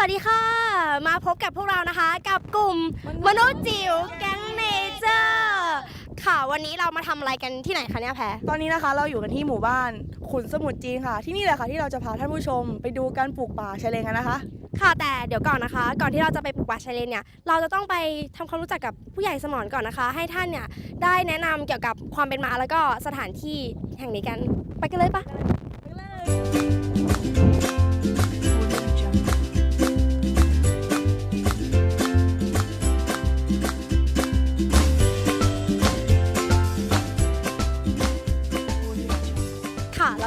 วัสดีค่ะ มาพบกับพวกเรานะคะ กับกลุ่มมนุษย์จิ๋วแก๊งเนเจอร์ค่ะ วันนี้เรามาทำอะไรกันที่ไหนคะเนี่ยแพรตอนนี้นะคะเราอยู่กันที่หมู่บ้านขุนสมุทรจีนค่ะ ที่นี่แหละค่ะที่เราจะพาท่านผู้ชมไปดูการปลูกป่าชายเลนกันนะคะ ค่ะแต่เดี๋ยวก่อนนะคะ ก่อนที่เราจะไปปลูกป่าชายเลนเนี่ยเราจะต้องไปทำความรู้จักกับผู้ใหญ่สมรก่อนนะคะ ให้ท่านเนี่ยได้แนะนำเกี่ยวกับความเป็นมาแล้วก็สถานที่แห่งนี้กันไปกันเลยปะ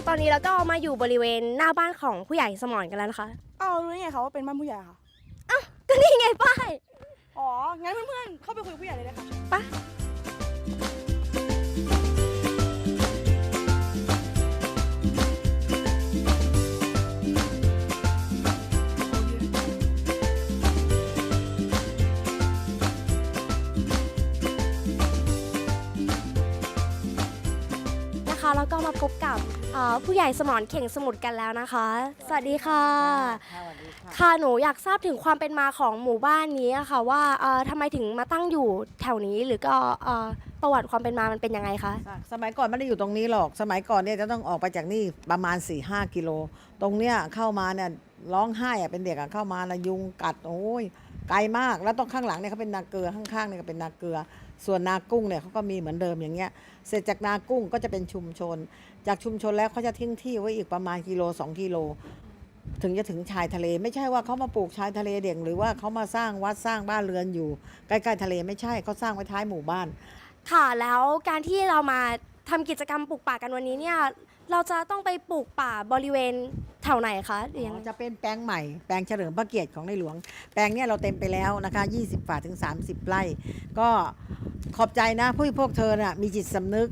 แล้วตอนนี้เราก็มาอยู่บริเวณหน้าบ้านของผู้ใหญ่สมรกันแล้วนะคะอ้าวรู้ได้ไงคะว่าเป็นบ้านผู้ใหญ่ค่ะก็นี่ไงป้ายอ๋อ งั้นเพื่อนๆ เข้าไปคุยกับผู้ใหญ่เลยนะคะปะนะคะแล้วก็มาพบกับเอ่อ ผู้ใหญ่สมรเข่งสมุทรกันแล้วนะคะสวัสดีค่ะค่ะหนูอยากทราบถึงความเป็นมาของหมู่บ้านนี้อะค่ะ ว่าเอ่อทำไมถึงมาตั้งอยู่แถวนี้หรือก็เอ่อประวัติความเป็นมามันเป็นยังไงคะ สมัยก่อนไม่ได้อยู่ตรงนี้หรอก สมัยก่อนเนี่ยจะต้องออกไปจากนี่ประมาณ4ี่ห้ากิโล ตรงเนี้ยเข้ามาเนี่ยร้องไห้อะเป็นเด็กอะเข้ามานะยุงกัดโอ้ย ไกลมากแล้วตรงข้างหลังเนี่ยเขาเป็นนาเกลือข้างๆเนี่ยก็เป็นนาเกลือ ส่วนนากุ้งเนี่ยเขาก็มีเหมือนเดิมอย่างเงี้ยเสร็จจากนากุ้งก็จะเป็นชุมชน จากชุมชนแล้วเขาจะทิ้งที่ไว้อีกประมาณกิโลสองกิโลถึงจะถึงชายทะเล ไม่ใช่ว่าเขามาปลูกชายทะเลเด่งหรือว่าเขามาสร้างวัดสร้างบ้านเรือนอยู่ ใกล้ๆทะเลไม่ใช่เขาสร้างไว้ท้ายหมู่บ้าน ค่ะแล้วการที่เรามา ทำกิจกรรมปลูกป่ากันวันนี้เนี่ยเราจะต้องไปปลูกป่าบริเวณแถวไหนคะหรือยังไง จะเป็นแปลงใหม่ แปลงเฉลิมพระเกียรติของในหลวง แปลงเนี้ยเราเต็มไปแล้วนะคะ 20ฝ่าถึง 30 ไร่ ก็ขอบใจนะพวกพวกเธอน่ะมีจิตสำนึก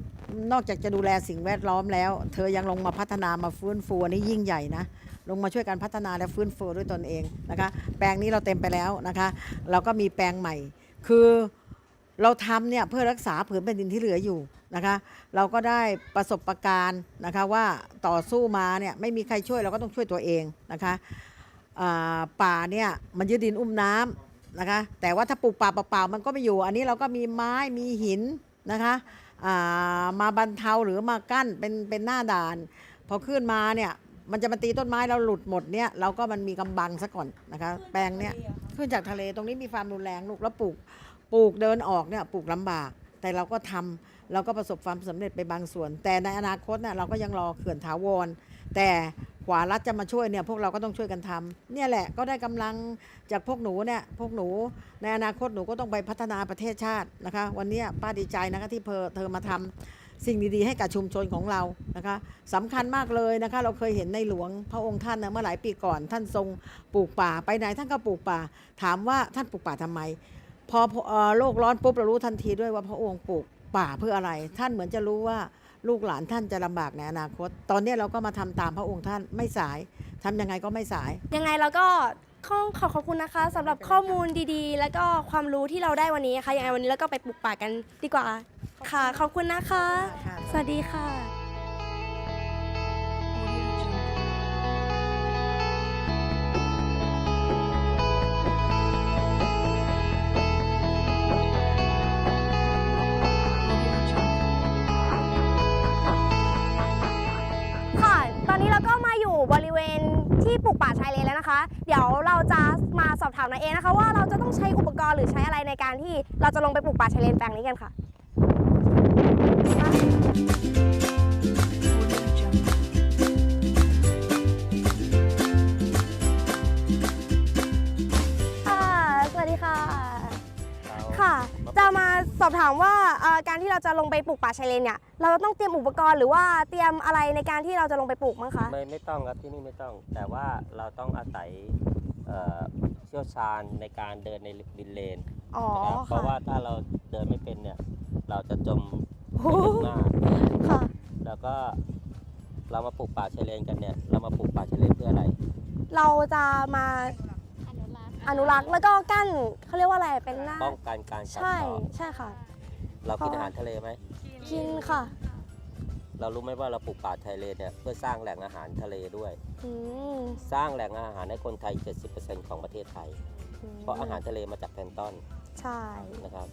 นอกจากจะดูแลสิ่งแวดล้อมแล้ว เธอยังลงมาพัฒนามาฟื้นฟูอันนี้ยิ่งใหญ่นะ ลงมาช่วยกันพัฒนาและฟื้นฟูด้วยตนเองนะคะ แปลงนี้เราเต็มไปแล้วนะคะ เราก็มีแปลงใหม่ คือเราทำเนี่ยเพื่อรักษาผืนแผ่นดินที่เหลืออยู่ นะคะเราก็ได้ประสบะการณ์นะคะว่าต่อสู้มาเนี่ยไม่มีใครช่วยเราก็ต้องช่วยตัวเองนะคะป่าเนี่ยมันยึดดินอุ้มน้ำนะคะแต่ว่าถ้าปลูกป่าเปล่าๆมันก็ไม่อยู่ อันนี้เราก็มีไม้มีหินนะคะามาบรรเทาหรือมากั้นเป็นเป็นหน้าด่าน พอขึ้นมาเนี่ยมันจะมาตีต้นไม้เราหลุดหมดเนี่ยเราก็มันมีกำบังซะก่อนนะคะแปลงเนี่ยขึ้นจากทะเลตรงนี้มีความรุนแรงลูกแล้วปลูกปลูกเดินออกเนี่ยปลูกลำบาก แต่เราก็ทำเราก็ประสบความสำเร็จไปบางส่วน แต่ในอนาคตเนี่ยเราก็ยังรอเขื่อนถาวร แต่กว่ารัฐจะมาช่วยเนี่ยพวกเราก็ต้องช่วยกันทำเนี่ยแหละก็ได้กำลังจากพวกหนูเนี่ยพวกหนูในอนาคตหนูก็ต้องไปพัฒนาประเทศชาตินะคะ วันนี้ป้าดีใจนะคะที่เพอเธอมาทำสิ่งดีๆให้กับชุมชนของเรานะคะสำคัญมากเลยนะคะ เราเคยเห็นในหลวงพระองค์ท่านนะเมื่อหลายปีก่อน ท่านทรงปลูกป่าไปไหนท่านก็ปลูกป่า ถามว่าท่านปลูกป่าทำไม พอเอ่อโลกร้อนปุ๊บเรารู้ทันทีด้วยว่าพระองค์ปลูกป่าเพื่ออะไร ท่านเหมือนจะรู้ว่าลูกหลานท่านจะลำบากในอนาคต ตอนนี้เราก็มาทำตามพระองค์ท่านไม่สายทำยังไงก็ไม่สาย ยังไงเราก็ขอขอขอบคุณนะคะสำหรับข้อมูลดีๆ แล้วก็ความรู้ที่เราได้วันนี้นะคะยังไงวันนี้เราก็ไปปลูกป่ากันดีกว่าค่ะ ขอบคุณนะคะค่ะสวัสดีค่ะค่ะ นแล้วนะคะ เดี๋ยวเราจะมาสอบถามนายเอนะคะ ว่าเราจะต้องใช้อุปกรณ์หรือใช้อะไรในการที่เราจะลงไปปลูกป่าชายเลนแปลงนี้กันค่ะ ค่ะ สวัสดีค่ะ ค่ะ จะมาสอบถามว่าเอ่อการที่เราจะลงไปปลูกป่าชายเลนเนี่ยเราต้องเตรียมอุปกรณ์หรือว่าเตรียมอะไรในการที่เราจะลงไปปลูกมั้งคะไม่ไม่ต้องครับที่นี่ไม่ต้อง แต่ว่าเราต้องอาศัยเอ่อเชี่ยวชาญในการเดินในดินเลนอ๋อนะครับเพค่ะราะว่าถ้าเราเดินไม่เป็นเนี่ยเราจะจมโอ้ไปโหลึกมากค่ะแล้วก็เรามาปลูกป่าชายเลนกันเนี่ยเรามาปลูกป่าชายเลนเพื่ออะไร เราจะมา อนุรักษ์แล้วก็กั้นเขาเรียกว่าอะไรเป็นหน้าป้องกันการกัดใช่เซาะใช่ค่ะ เรากินอาหารทะเลไหม กินค่ะเรารู้ไหมว่าเราปลูกป่าชายเลนเนี่ยเพื่อสร้างแหล่งอาหารทะเลด้วย อืมสร้างแหล่งอาหารให้คนไทย 70%ของประเทศไทย เพราะอาหารทะเลมาจากแพลงก์ตอนใช่นะครับ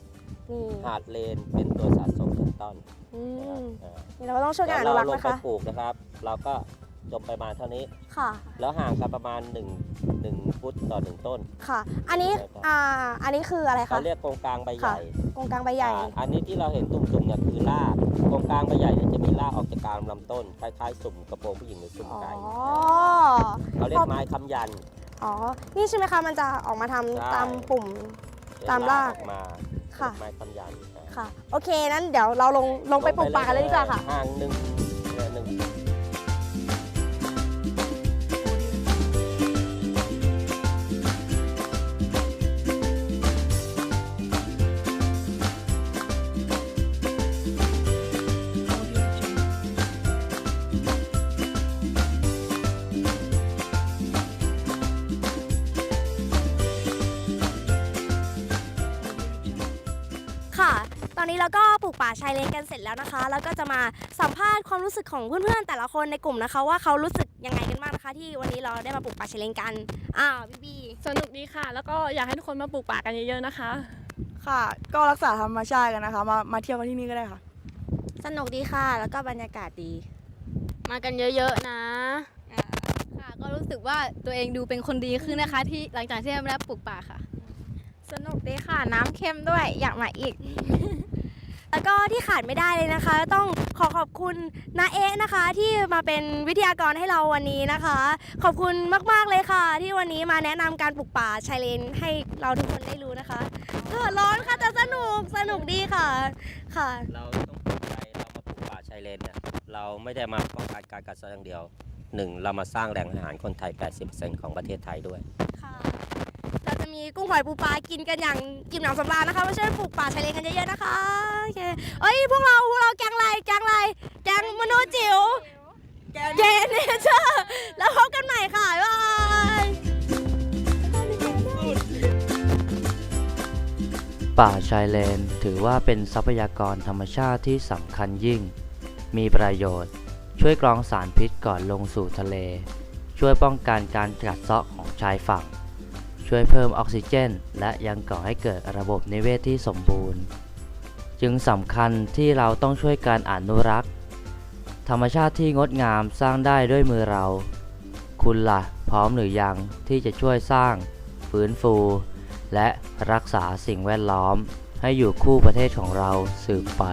นี่หาดเลนเป็นตัวสะสมแพลงก์ตอนอืนะครับมอ่านี่เราก็ต้องช่วยกันอแล้วนุเรารักษ์ลงนะไปคะ ปลูกนะครับ เราก็ จมประมาณเท่านี้ ค่ะ แล้วห่างกันประมาณ1 1ฟุตต่อ 1 ต้น ค่ะ อันนี้ใช่ครับอ่า อันนี้คืออะไรเขาคะ เรียกโครงกลางใบใหญ่กงกลางใบใหญ่ อ่าอันนี้ที่เราเห็นตุ่มๆเนี่ยคือรากโครงกลางใบใหญ่เนี่ยจะมีรากออกจากกลางลำต้นคล้ายๆสุ่มกระโปรงผู้หญิงหรือสุ่มอ๋อ ไก่เขาเรียกไม้คำยัน อ๋อ นี่ใช่ไหมคะ มันจะออกมาทำใช่ ตามปุ่ม ตามรากออกมาค่ะไม้คำยันอ่าค่ะ โอเค นั้นเดี๋ยวเราลงลงไปปลูกป่ากันเลยดีกว่าค่ะ ห่างหนึ่ง อนนี้เราก็ปลูกป่าชายเลนกันเสร็จแล้วนะคะ แล้วก็จะมาสัมภาษณ์ความรู้สึกของเพื่อนๆแต่ละคนในกลุ่มนะคะ ว่าเขารู้สึกยังไงกันบ้างนะคะ ที่วันนี้เราได้มาปลูกป่าชายเลนกันอ้าวพี่บีสนุกดีค่ะ แล้วก็อยากให้ทุกคนมาปลูกป่ากันเยอะๆนะคะ ค่ะ ก็รักษาธรรมชาติกันนะคะ มามาเที่ยวกันที่นี่ก็ได้ค่ะ สนุกดีค่ะ แล้วก็บรรยากาศดี มากันเยอะๆนะค่ะก็รู้สึกว่าตัวเองดูเป็นคนดีขึ้นนะคะ ที่หลังจากที่ได้มาปลูกป่าค่ะ สนุกดีค่ะ น้ำเข้มด้วยอยากมาอีก แล้วก็ที่ขาดไม่ได้เลยนะคะ ต้องขอขอบคุณนาเอะนะคะ ที่มาเป็นวิทยากรให้เราวันนี้นะคะ ขอบคุณมากๆเลยค่ะ ที่วันนี้มาแนะนำการปลูกป่าชายเลนให้เราทุกคนได้รู้นะคะเออร้อนค่ะแต่สนุกสนุกดีค่ะค่ะ เราต้องภูมิใจเรามาปลูกป่าชายเลนเนี่ยเราไม่ได้มาป้องกันการกัดเซาะอย่างเดียวหนึ่งเรามาสร้างแหล่งอาหารคนไทย 80%ของประเทศไทยด้วย ค่ะเราจะ มีกุ้งหอยปูปลากินกันอย่างอิ่มหนำสำราญนะคะไม่ใช่ปลูกป่าชายเลนกันเยอะๆนะคะโอเคเอ้ยพวกเราพวกเราแกงไรแกงไรแกงมนุษย์จิ๋วแกงเนเจอร์แล้วพบกันใหม่ค่ะบ๊ายบายป่าชายเลนถือว่าเป็นทรัพยากรธรรมชาติที่สำคัญยิ่ง มีประโยชน์ ช่วยกรองสารพิษก่อนลงสู่ทะเล ช่วยป้องกันการกัดเซาะของชายฝั่ง ช่วยเพิ่มออกซิเจน และยังก่อให้เกิดระบบนิเวศที่สมบูรณ์ จึงสำคัญที่เราต้องช่วยการอนุรักษ์ ธรรมชาติที่งดงามสร้างได้ด้วยมือเรา คุณล่ะพร้อมหรือยังที่จะช่วยสร้าง ฟื้นฟู และรักษาสิ่งแวดล้อม ให้อยู่คู่ประเทศของเราสืบไป